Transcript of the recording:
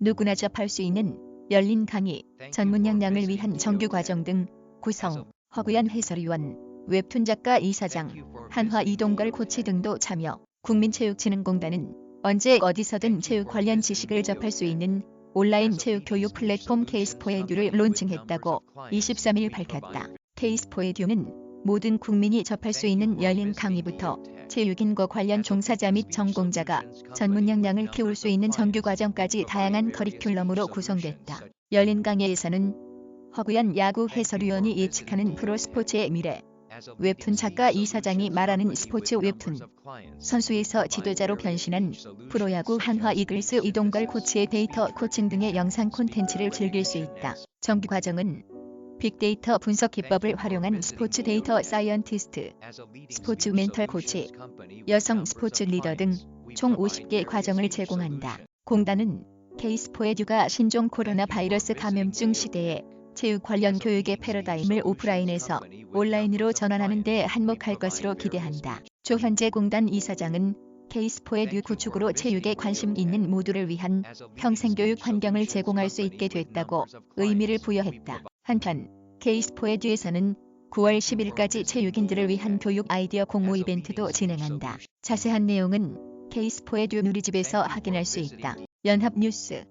누구나 접할 수 있는 열린 강의, 전문 역량을 위한 정규 과정 등 구성, 허구연 해설위원, 웹툰 작가 이사장, 한화 이동걸 코치 등도 참여. 국민체육진흥공단은 언제 어디서든 체육 관련 지식을 접할 수 있는 온라인 체육 교육 플랫폼 케이스포에듀를 론칭했다고 23일 밝혔다. 케이스포에듀는 모든 국민이 접할 수 있는 열린 강의부터 체육인과 관련 종사자 및 전공자가 전문 역량을 키울 수 있는 정규 과정까지 다양한 커리큘럼으로 구성됐다. 열린 강의에서는 허구연 야구 해설위원이 예측하는 프로스포츠의 미래, 웹툰 작가 이 사장이 말하는 스포츠 웹툰, 선수에서 지도자로 변신한 프로야구 한화 이글스 이동걸 코치의 데이터 코칭 등의 영상 콘텐츠를 즐길 수 있다. 정규 과정은 빅데이터 분석 기법을 활용한 스포츠 데이터 사이언티스트, 스포츠 멘털 코치, 여성 스포츠 리더 등 총 50개 과정을 제공한다. 공단은 케이스포에듀가 신종 코로나 바이러스 감염증 시대에 체육 관련 교육의 패러다임을 오프라인에서 온라인으로 전환하는 데 한몫할 것으로 기대한다. 조현재 공단 이사장은 케이스포에듀 구축으로 체육에 관심 있는 모두를 위한 평생교육 환경을 제공할 수 있게 됐다고 의미를 부여했다. 한편 케이스포에듀에서는 9월 10일까지 체육인들을 위한 교육 아이디어 공모 이벤트도 진행한다. 자세한 내용은 케이스포에듀 누리집에서 확인할 수 있다. 연합뉴스